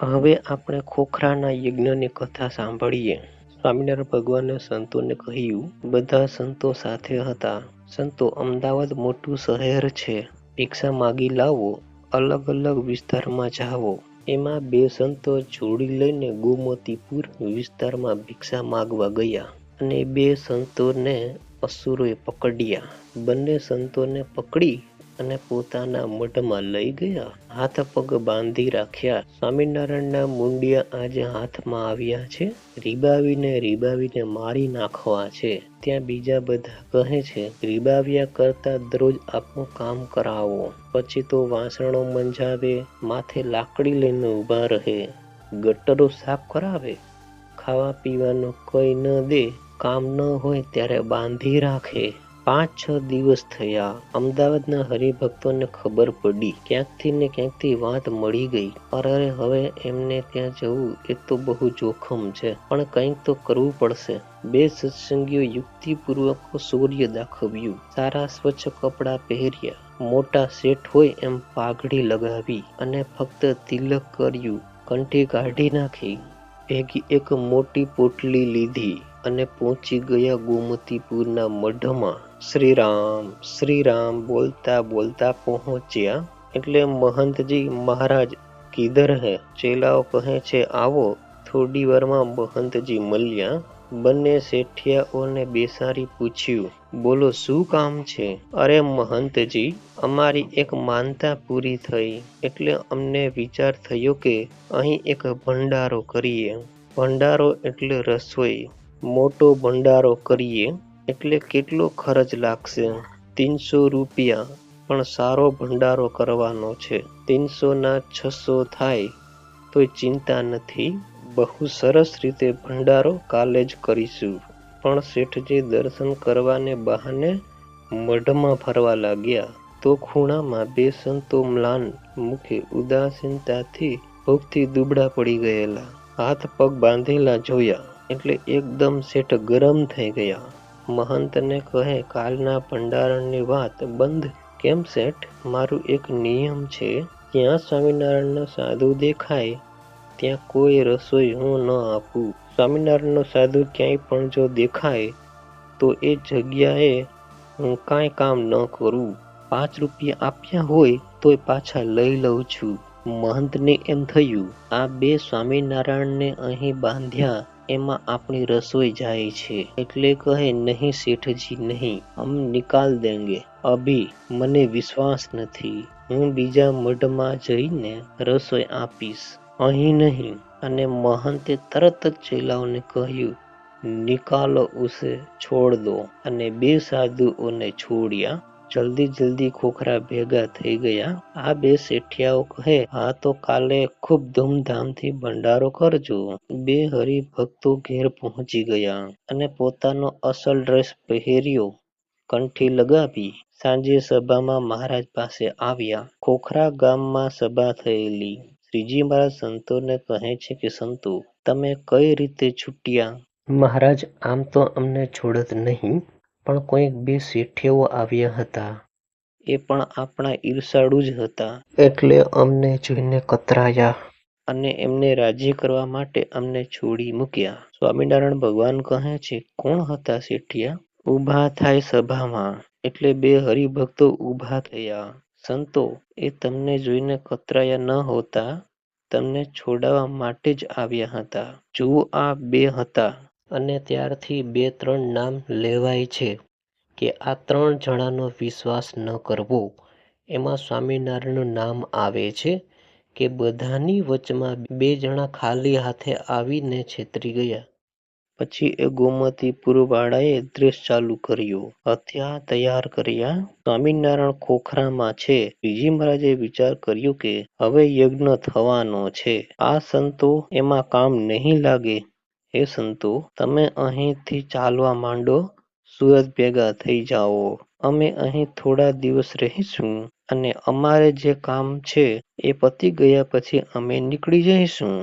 હવે આપણે ખોખરાના યજ્ઞની કથા સાંભળીએ. સ્વામિનારાયણ ભગવાને સંતોને કહ્યું, બધા સંતો સાથે હતા. સંતો અમદાવાદ મોટું શહેર છે. ભિક્ષા માગી લાવો. અલગ અલગ વિસ્તારમાં જાઓ. એમાં બે સંતો જોડી લઈને ગોમતીપુર વિસ્તારમાં ભિક્ષા માગવા ગયા અને બે સંતોને અસુરોએ પકડ્યા. બંને સંતોને પકડી અને પોતાના મઢમાં લઈ ગયા. હાથ પગ બાંધી રાખ્યા. સ્વામિનારાયણના મુંડિયા આજે હાથમાં આવ્યા છે. રીબાવીને રીબાવીને મારી નાખવા છે. ત્યાં બીજા બધા કહે છે, રીબાવ્યા કરતા દરરોજ આપનું કામ કરાવો. પછી તો વાસણો મંજાવે, માથે લાકડી લઈને ઊભા રહે, ગટરો સાફ કરાવે, ખાવા પીવાનું કંઈ ન દે, કામ ન હોય ત્યારે બાંધી રાખે. પાંચ છ દિવસ થયા. અમદાવાદના હરિભક્તોને ખબર પડી. ક્યાંકથી ને ક્યાંકથી વાત મળી ગઈ. અરે હવે એમને ત્યાં જવું એ તો બહુ જોખમ છે. પણ કંઈક તો કરવું પડશે. બે સત્સંગીઓ યુક્તિપૂર્વક સૂર્ય દાખવ્યું. સારા સ્વચ્છ કપડાં પહેર્યા. મોટા સેટ હોય એમ પાઘડી લગાવી અને ફક્ત તિલક કર્યું. કંઠી કાઢી નાખી. ભેગી એક મોટી પોટલી લીધી અને પહોંચી ગયા ગોમતીપુરના મઢમાં. શ્રીરામ શ્રીરામ બોલતા બોલતા પહોંચ્યા એટલે મહંતજી મહારાજ કિધર હે? ચેલાઓ કહે છે આવો. થોડી વારમાં મહંતજી મળ્યા. બંને શેઠિયાઓને બેસારી પૂછ્યું, બોલો શું કામ છે? અરે મહંતજી, અમારી એક માનતા પૂરી થઈ એટલે અમને વિચાર થયો કે અહીં એક ભંડારો કરીએ. ભંડારો એટલે રસોઈ. મોટો ભંડારો કરીએ એટલે કેટલો ખર્ચ લાગશે? તીનસો રૂપિયા. પણ સારો ભંડારો કરવાનો છે. તીનસો ના છસો થાય તોય ચિંતા નથી. બહુ સરસ રીતે ભંડારો કાલે જ કરીશું. પણ શેઠજી દર્શન કરવાને બહાને મઢમાં ફરવા લાગ્યા તો ખૂણામાં બે સંતો મ્લાન મુખે ઉદાસીનતાથી ભૂખથી દુબળા પડી ગયેલા. હાથ પગ બાંધેલા જોયા એટલે એકદમ શેઠ ગરમ થઈ ગયા. મહંતને કહે કાલના ભંડારણની વાત બંધ કેમ શેઠ? મારું એક નિયમ છે. જ્યાં સ્વામિનારાયણનો સાધુ દેખાય ત્યાં કોઈ રસોઈ હું ન આપું. સ્વામિનારાયણનો સાધુ ક્યાંય પણ જો દેખાય તો એ જગ્યાએ હું કાંઈ કામ ન કરું. પાંચ રૂપિયા આપ્યા હોય તોય પાછા લઈ લઉં છું. મહંતને એમ થયું, આ બે સ્વામિનારાયણને અહીં બાંધ્યા એમાં આપણી રસોઈ જાય છે. એટલે કહે નહીં શેઠજી નહીં, હમ નિકાલ દેંગે અભી. મને વિશ્વાસ નથી. હું બીજા મઢમાં જઈને રસોઈ આપીશ. અહીં નહીં. અને મહંતે તરત જ ચેલાઓને કહ્યું, નિકાલો ઉસે છોડ દો. અને બે સાધુઓને છોડ્યા. જલ્દી જલ્દી ખોખરા ભેગા થઈ ગયા. આ બે શેઠિયાઓ કહે હા તો કાલે ખૂબ ધૂમધામથી ભંડારો કરજો. બે હરિભક્તો ઘેર પહોંચી ગયા અને પોતાનો અસલ ડ્રેસ પહેર્યો, કંઠી લગાવી. સાંજે સભામાં મહારાજ પાસે આવ્યા. ખોખરા ગામમાં સભા થયેલી. શ્રીજી મહારાજ સંતોને કહે છે કે સંતો, તમે કઈ રીતે છૂટ્યા? મહારાજ આમ તો અમને છોડત નહીં, પણ કોઈક બે શેઠિયાઓ આવ્યા હતા. એ પણ આપણા ઈર્ષાળુ જ હતા. એટલે અમને જોઈને કતરાયા. અને એમને રાજી કરવા માટે અમને છોડી મૂક્યા. સ્વામિનારાયણ ભગવાન કહે છે કોણ હતા શેઠિયા? ઊભા થાય સભામાં. એટલે બે હરિભક્તો ઊભા થયા. સંતો, એ તમને જોઈને કતરાયા ન હોતા. તમને છોડાવવા માટે જ આવ્યા હતા. જુઓ આ બે હતા. અને ત્યારથી બે ત્રણ નામ લેવાય છે કે આ ત્રણ જણાનો વિશ્વાસ ન કરવો. એમાં સ્વામિનારાયણનું નામ આવે છે કે બધાની વચમાં બે જણા ખાલી હાથે આવીને છેતરી ગયા. પછી એ ગોમતી ગોમતીપુરવાળાએ દ્રેશ ચાલુ કર્યો. હથિયાર તૈયાર કર્યા. સ્વામિનારાયણ ખોખરામાં છે. બીજી મહારાજે વિચાર કર્યો કે હવે યજ્ઞ થવાનો છે. આ સંતો એમાં કામ નહીં લાગે. હે સંતો, તમે અહીંથી ચાલવા માંડો. સુરત ભેગા થઈ જાઓ. અમે અહીં થોડા દિવસ રહીશું અને અમારે જે કામ છે એ પતી ગયા પછી અમે નીકળી જઈશું.